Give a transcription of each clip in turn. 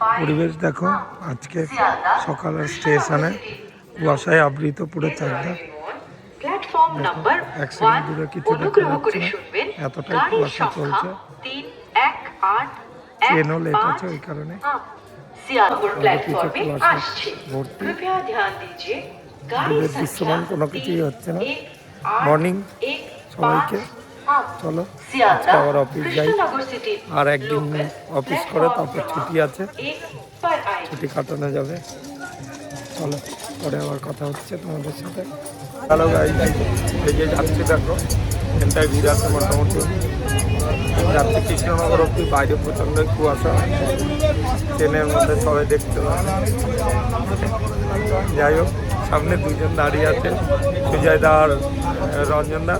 পরিবেশ দেখো আজকে সকালের স্টেশনে কুয়াশায় আবৃত পুরো চারদা এতটাই কুয়াশা চলছে। আছে ওই কারণে। দৃশ্যমান কোনো কিছুই হচ্ছে না। মর্নিং সবাইকে। চলো। আজকে আবার অফিস যাই। আর একদিন অফিস করে তারপর ছুটি আছে। ছুটি কাটানো যাবে। চলো পরে আবার কথা হচ্ছে তোমাদের সাথে। হ্যালো গাড়ি এই যে যাচ্ছে দেখো ট্রেনটা ভিড় আছে মোটামুটি। যাচ্ছে কৃষ্ণনগর অব্দি বাইরে প্রচণ্ড কুয়াশা। ট্রেনের মধ্যে সবাই দেখতে যাই হোক সামনে দুজন দাঁড়িয়ে আছে সুজয় দা আর রঞ্জন দা।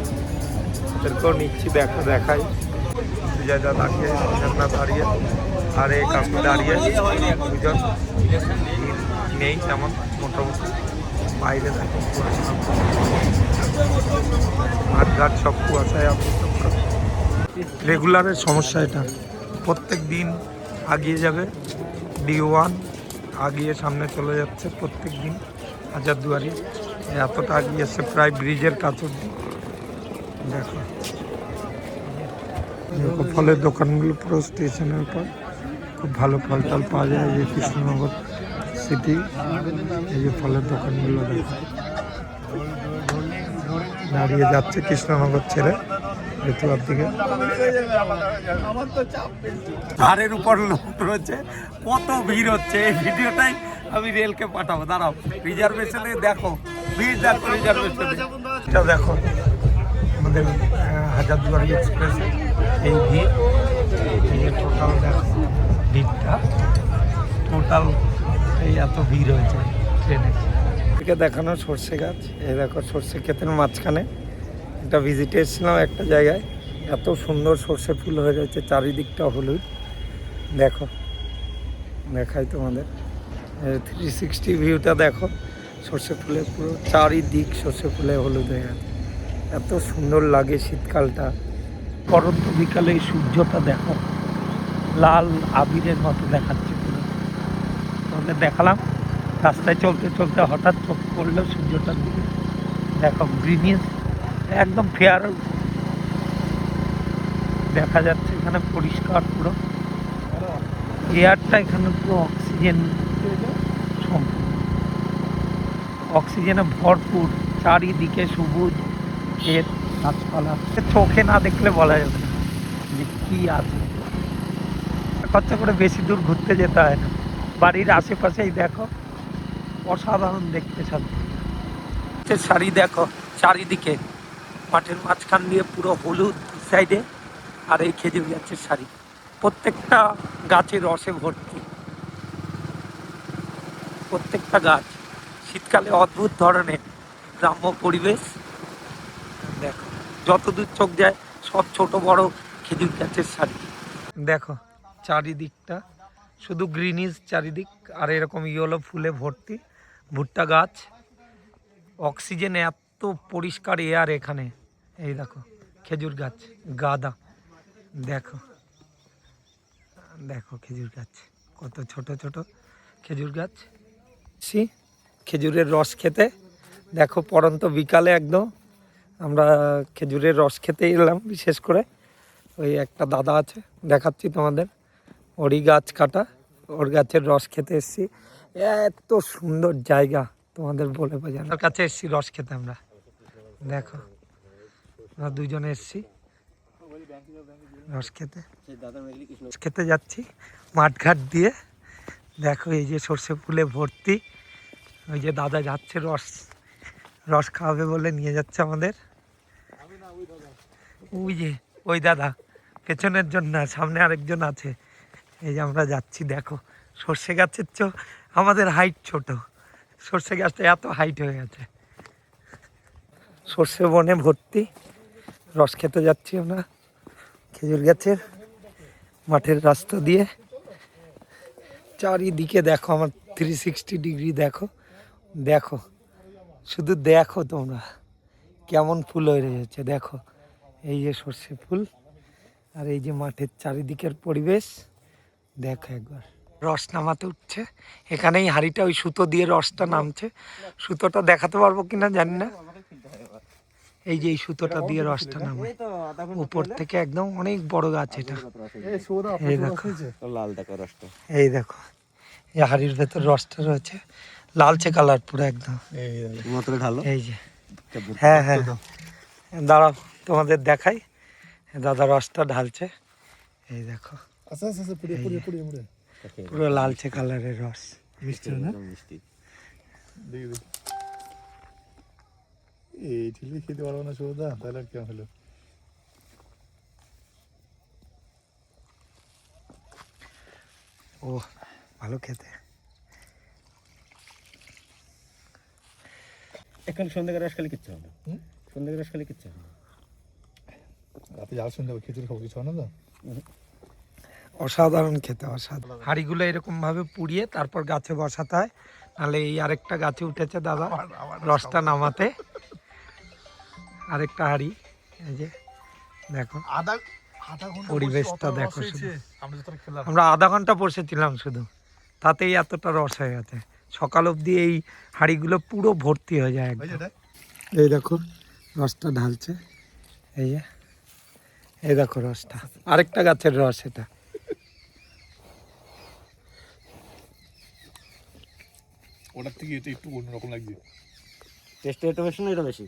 এদেরকেও নিচ্ছি, দেখা দেখাই। সুজয় দা দাঁড়িয়ে দা দাঁড়িয়ে, আর এই কাকু দাঁড়িয়ে, দুজন। নেই তেমন, মোটামুটি। বাইরে দেখো কুয়াশা মাঠঘাট সব কুয়াশায় পুরো। রেগুলারের সমস্যা এটা। প্রত্যেক দিন আগিয়ে যাবে। ডি ওয়ান আগিয়ে সামনে চলে যাচ্ছে প্রত্যেক দিন। হাজারদুয়ারি। এতটা আগিয়ে এসছে, প্রায় ব্রিজের কাছে। দেখো দেখো ফলের দোকানগুলো পুরো স্টেশনের পর খুব ভালো ফল টল পাওয়া যায় এই যে কৃষ্ণনগর সিটি এই যে ফলের দোকানগুলো দেখো। দাঁড়িয়ে যাচ্ছে কৃষ্ণনগর ছেড়ে দিকে। ঘাড়ের উপর লোক রয়েছে। কত ভিড় হচ্ছে। এই ভিডিওটাই আমি রেলকে পাঠাবো। দাঁড়াও রিজার্ভেশনে দেখো ভিড় দেখো রিজার্ভেশনে এটা দেখো। আমাদের হাজারদুয়ারি এক্সপ্রেসে এই ভিড়। টোটাল ভিড়টা। টোটাল এই এত ভিড় হয়েছে ট্রেনে। এদিকে দেখানো সর্ষে গাছ। এই দেখো সর্ষে ক্ষেতের মাঝখানে একটা ভিজিটে এসেছিলাম একটা জায়গায়। এত সুন্দর সর্ষে ফুল হয়ে রয়েছে, চারিদিকটা হলুদ। দেখো, দেখাই তোমাদের। থ্রি সিক্সটি ভিউটা দেখো, সর্ষে ফুলে পুরো চারিদিক সর্ষে ফুলে হলুদ হয়ে গেছে এত সুন্দর লাগে শীতকালটা। পরন্ত বিকালে এই সূর্যটা দেখো, লাল আবিরের মতো দেখাচ্ছে পুরো। তোমাদের দেখালাম, রাস্তায় চলতে চলতে হঠাৎ চোখ পড়ল সূর্যটার দিকে। দেখো গ্রিনিস একদম ফেয়ার দেখা যাচ্ছে এখানে পরিষ্কার পুরো। এয়ারটা এখানে পুরো অক্সিজেন সম্পূর্ণ। অক্সিজেনে ভরপুর, চারিদিকে সবুজ। ক্ষেত গাছপালা। চোখে না দেখলে বলা যাবে না। যে কী আছে? খরচা করে বেশি দূর ঘুরতে যেতে হয় না। বাড়ির আশেপাশেই দেখো, অসাধারণ দেখতে সব। শাড়ি দেখো, চারিদিকে। মাঠের মাঝখান দিয়ে পুরো হলুদ সাইডে আর এই খেজুর গাছের শাড়ি। প্রত্যেকটা গাছে রসে ভর্তি। প্রত্যেকটা গাছ। শীতকালে অদ্ভুত ধরনের গ্রাম্য পরিবেশ। যতদূর চোখ যায়, সব ছোট বড় খেজুর গাছের শাড়ি। দেখো, চারিদিকটা শুধু গ্রিনিজ চারিদিক, আর এরকম ইয়েলো ফুলে ভর্তি ভুট্টা গাছ। অক্সিজেন এত পরিষ্কার এয়ার এখানে। এই দেখো, খেজুর গাছ, গাদা। দেখো দেখো খেজুর গাছ, কত ছোট ছোট খেজুর গাছ। সি, খেজুরের রস খেতে। দেখো পরন্ত বিকালে একদম আমরা খেজুরের রস খেতে এলাম বিশেষ করে। ওই একটা দাদা আছে, দেখাচ্ছি তোমাদের। ওরই গাছ কাটা, ওর গাছের রস খেতে এসছি। এত সুন্দর জায়গা, তোমাদের বলে বোঝানোর কাছে এসছি, রস খেতে আমরা। দেখো, আমরা দুজনে এসছি। রস খেতে। রস খেতে যাচ্ছি, মাঠঘাট দিয়ে। দেখো, এই যে সর্ষে ফুলে ভর্তি। ওই যে দাদা যাচ্ছে রস রস খাওয়াবে বলে নিয়ে যাচ্ছে আমাদের। ওই যে, ওই দাদা, পেছনের জন্য সামনে আরেকজন আছে। এই যে আমরা যাচ্ছি, দেখো, সর্ষে গাছের চো, আমাদের হাইট ছোট। সর্ষে গাছটা এত হাইট হয়ে গেছে। সর্ষে বনে ভর্তি। রস খেতে যাচ্ছি আমরা, খেজুর গাছের মাঠের রাস্তা দিয়ে। চারিদিকে দেখো, আমার থ্রি সিক্সটি ডিগ্রি দেখো। দেখো, শুধু দেখো তোমরা। কেমন ফুল হয়ে রয়েছে দেখো। এই যে সর্ষে ফুল আর এই যে মাঠের চারিদিকের পরিবেশ দেখো একবার। রস নামাতে উঠছে। এখানেই হাঁড়িটা ওই সুতো দিয়ে রসটা নামছে। সুতোটা দেখাতে পারব কিনা জানি না। এই যে এই সুতোটা দিয়ে রসটা নামে। উপর থেকে একদম অনেক বড় গাছ এটা। এই দেখো। লাল দেখো রসটা। এই দেখো। এই হাড়ির ভেতর রসটা রয়েছে। লালচে কালার পুরো একদম। এই যে। হ্যাঁ হ্যাঁ। দাঁড়াও তোমাদের দেখাই। দাদা রসটা ঢালছে। এই দেখো। আচ্ছা আচ্ছা আচ্ছা পুরো লালচে কালারের রস। মিষ্টি না? মিষ্টি। এই ঠিকই খেতে পারব না সৌদা তাহলে আর কেমন হলো? ও ভালো খেতে। এখন সন্ধ্যাকার রস খেলে কিচ্ছু হবে না। হুম? সন্ধ্যাকার রস খেলে কিচ্ছু হবে না। রাতে যাওয়ার সন্ধ্যা খিচুড়ি খাব কিছু হয় না তো? অসাধারণ খেতে অসাধারণ। হাঁড়িগুলো এরকম ভাবে পুড়িয়ে তারপর গাছে বসাতে হয় নাহলে এই আরেকটা গাছে উঠেছে দাদা রসটা নামাতে। আরেকটা হাঁড়ি এই যে দেখো। আধা আধা পরিবেশটা দেখো শুধু। আমরা আধা ঘণ্টা বসেছিলাম শুধু। তাতেই এতটা রস হয়ে গেছে। সকাল অবধি এই হাঁড়িগুলো পুরো ভর্তি হয়ে যায় এই দেখো রসটা ঢালছে। এই যে এই দেখো রসটা। আরেকটা গাছের রস এটা। ওটার থেকে এটা একটু অন্যরকম লাগছে। টেস্টে এটা বেশি না এটা বেশি?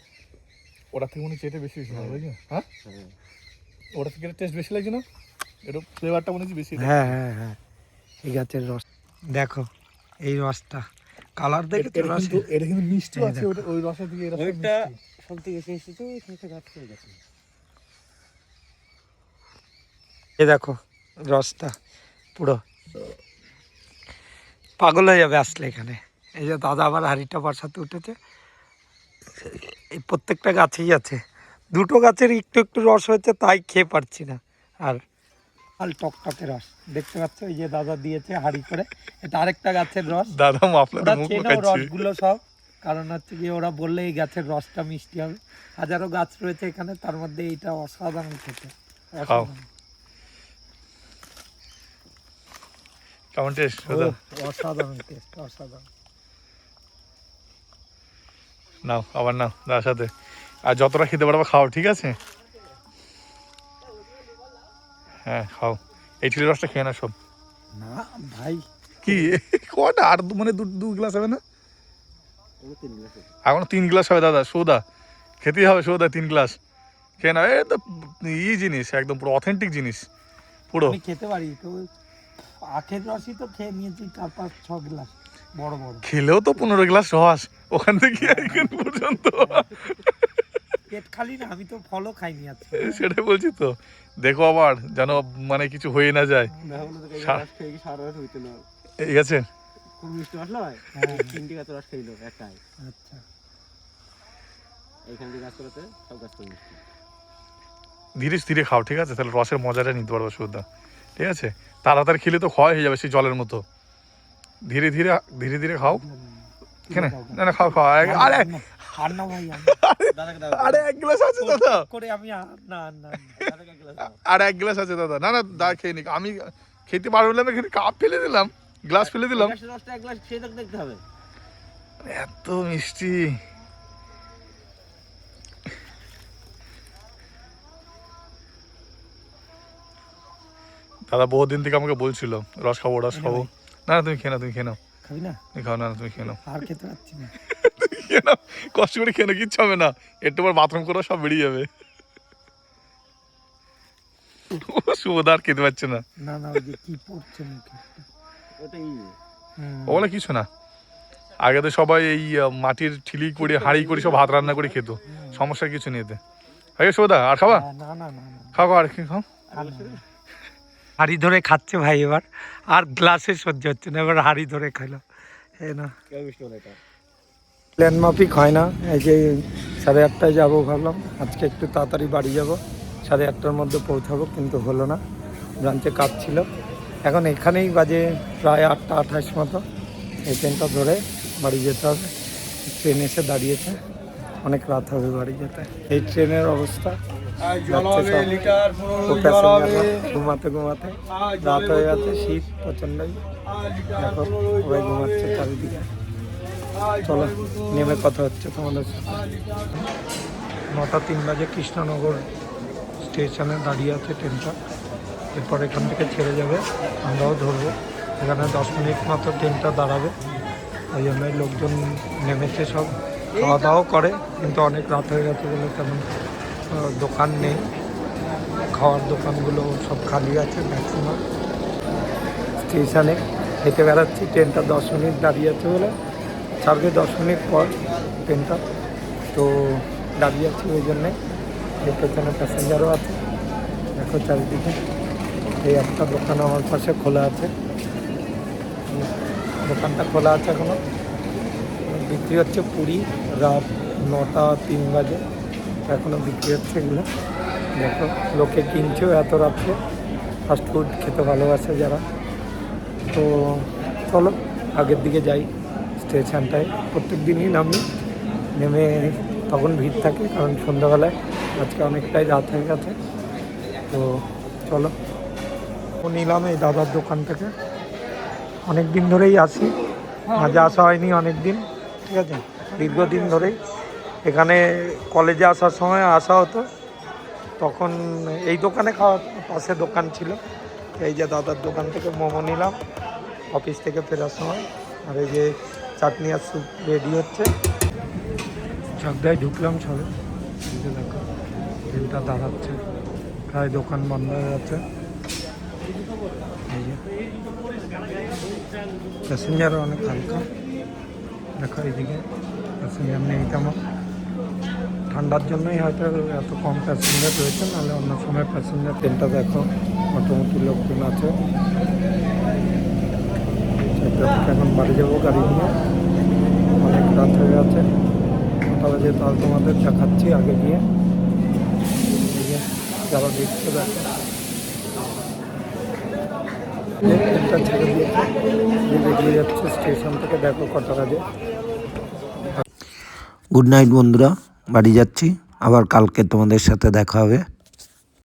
ওটার থেকে মনে হচ্ছে এটা বেশি বেশি লাগছে হ্যাঁ। ওটার থেকে টেস্ট বেশি লাগছে না? এটা ফ্লেভারটা মনে হচ্ছে বেশি। হ্যাঁ হ্যাঁ হ্যাঁ। এই গাছের রস। দেখো এই রসটা। কালার দেখে তো রস এটা কিন্তু মিষ্টি আছে। ওই রসের দিকে এটা ওইটা সব থেকে বেশি তো একটা গাছ করে গেছে। এই দেখো রসটা পুরো। পাগল হয়ে যাবে আসলে এখানে। এই যে দাদা আবার হাড়িটা বসাতে উঠেছে। এই প্রত্যেকটা গাছেই আছে। দুটো গাছের একটু একটু রস হয়েছে তাই খেয়ে পারছি না। আর আল টকটকে রস। দেখতে পাচ্ছ এই যে দাদা দিয়েছে হাড়ি করে। এটা আরেকটা গাছের রস। দাদা ওরা রসগুলো সব। কারণ হচ্ছে ওরা বললে এই গাছের রসটা মিষ্টি হবে। হাজারো গাছ রয়েছে এখানে তার মধ্যে এইটা অসাধারণ খেতে। কেমন টেস্ট অসাধারণ টেস্ট অসাধারণ। নাও আবার নাও দাদার সাথে। আর যতটা খেতে পারব খাও ঠিক আছে? হ্যাঁ খাও। এই চিলি রসটা খেয়ে না সব। না ভাই। কি? কটা? আর মানে দু দু গ্লাস হবে না? ওগুলো তিন গ্লাস এখন তিন গ্লাস হবে দাদা সৌদা। খেতেই হবে সৌদা তিন গ্লাস। খেয়ে না এ তো ই জিনিস একদম পুরো অথেন্টিক জিনিস। পুরো। খেতে পারি তো আখের রসই তো খেয়ে নিয়েছি চার পাঁচ ছ গ্লাস। বড় বড়। খেলেও তো পনেরো গ্লাস রস। ওখান থেকে এখান পর্যন্ত। পেট খালি না আমি তো ফলও খাইনি আজকে সেটাই বলছি তো দেখো আবার যেন মানে কিছু হয়ে না যায় দেখা বলো তো এই খেয়ে সারা রাত হইতে না ঠিক আছে খুব মিষ্টি আসলো ভাই হ্যাঁ। তিনটি গাছ রস খাইলো একটাই আচ্ছা এইখান থেকে গাছ করাতে সব গাছ করে ধীরে ধীরে খাও ঠিক আছে তাহলে রসের মজাটা নিতে পারব সুদ্ধা ঠিক আছে তাড়াতাড়ি খেলে তো ক্ষয় হয়ে যাবে সেই জলের মতো ধীরে ধীরে ধীরে ধীরে খাও কেন না না খাও খাও আরে আরে না ভাই আরে এক গ্লাস আছে দাদা করে আমি না না আর এক গ্লাস আছে দাদা না না দা খেয়ে নি আমি খেতে পারব না কাপ ফেলে দিলাম। গ্লাস ফেলে দিলাম। গ্লাসের এক গ্লাস খেয়ে দেখতে হবে। এত মিষ্টি। দাদা বহুদিন থেকে আমাকে বলছিল রস খাব রস খাব। না না তুমি খেয়ে নাও তুমি খেয়ে নাও। খাবি না? খাও না না, তুমি খেয়ে নাও। আর খেতে পারছি না। খেয়ে নাও কষ্ট করে খেয়ে নাও কিচ্ছু হবে না। একটু পর বাথরুম করে সব বেরিয়ে যাবে। সুবোধ আর খেতে পারছে না। না না ওই যে কি পড়ছে মুখে? ওটাই। ওগুলো কিছু না। আগে তো সবাই এই মাটির ঠিলি করে হাঁড়ি করে সব হাত রান্না করে খেত। সমস্যা কিছু নেই এতে। হয়ে সোদা আর খাবা? না না না খাও আর কি খাও হাড়ি ধরে খাচ্ছে ভাই এবার। আর গ্লাসে সহ্য হচ্ছে না এবার হাড়ি ধরে খাইলো। না কেউ মিষ্টি বলে এটা প্ল্যান মাফিক হয় না। এই যে সাড়ে আটটায় যাব ভাবলাম আজকে একটু তাড়াতাড়ি বাড়ি যাব। সাড়ে আটটার মধ্যে পৌঁছাবো কিন্তু হলো না। ব্রাঞ্চে কাজ ছিল। এখন এখানেই বাজে প্রায় আটটা আঠাশ মতো। এই ট্রেনটা ধরে বাড়ি যেতে হবে। ট্রেন এসে দাঁড়িয়েছে। অনেক রাত হবে বাড়ি যেতে। এই ট্রেনের অবস্থা। ঘুমাতে ঘুমাতে রাত হয়ে গেছে শীত প্রচণ্ডই। দেখো সবাই ঘুমাচ্ছে চারিদিকে। নেমে কথা হচ্ছে তোমাদের সাথে। নটা তিন বাজে কৃষ্ণনগর স্টেশনে দাঁড়িয়ে আছে ট্রেনটা এরপর এখান থেকে ছেড়ে যাবে, আমরাও ধরবো। এখানে দশ মিনিট মতো ট্রেনটা দাঁড়াবে। ওই জন্যই লোকজন নেমেছে সব। খাওয়া দাওয়াও করে, কিন্তু অনেক রাত হয়ে গেছে বলে তেমন দোকান নেই। খাওয়ার দোকানগুলো সব খালি আছে ম্যাক্সিমাম স্টেশনে হেঁটে বেড়াচ্ছি ট্রেনটা দশ মিনিট দাঁড়িয়ে আছে বলে। ছাড়বে দশ মিনিট পর ট্রেনটা। তো দাঁড়িয়ে আছি ওই জন্যে। পেছনে প্যাসেঞ্জারও আছে। দেখো চারিদিকে। এই একটা দোকান আমার পাশে খোলা আছে। দোকানটা খোলা আছে এখনও। বিক্রি হচ্ছে পুরি রাত নটা তিন বাজে। এখনও বিক্রি হচ্ছে এগুলো। দেখো, লোকে কিনছেও এত রাত্রে। ফাস্টফুড খেতে ভালোবাসে যারা। তো চলো, আগের দিকে যাই। স্টেশনটায় প্রত্যেক দিনই নামি, নেমে তখন ভিড় থাকে, কারণ সন্ধ্যাবেলায় আজকে অনেকটাই রাত হয়ে গেছে। তো চলো নিলাম এই দাদার দোকান থেকে। অনেক দিন ধরেই আসি, মাঝে আসা হয়নি অনেক দিন ঠিক আছে? দীর্ঘদিন ধরেই। এখানে কলেজে আসার সময় আসা হতো, তখন এই দোকানে খাওয়া পাশে দোকান ছিল। এই যে দাদার দোকান থেকে মোমো নিলাম, অফিস থেকে ফেরার সময়। আর এই যে চাটনি আর স্যুপ রেডি হচ্ছে। চাকদায় ঢুকলাম সবে। দেখো ট্রেনটা দাঁড়াচ্ছে। প্রায় দোকান বন্ধ হয়ে যাচ্ছে। প্যাসেঞ্জারও অনেক হালকা। দেখো এইদিকে প্যাসেঞ্জার নেই তেমন। ঠান্ডার জন্যই হয়তো এত কম প্যাসেঞ্জার রয়েছে, নাহলে অন্য সময় প্যাসেঞ্জার ট্রেনটা দেখো, মোটামুটি লোকজন আছে। এখন বাড়ি যাব গাড়ি নিয়ে। অনেক রাত হয়ে গেছে। নটা বাজে তাহলে তোমাদের দেখাচ্ছি আগে গিয়ে। যারা দেখতে দেখো। যে যাচ্ছে, স্টেশন থেকে দেখো বাজে গুড নাইট বন্ধুরা। বাড়ি যাচ্ছি। আবার কালকে তোমাদের সাথে দেখা হবে।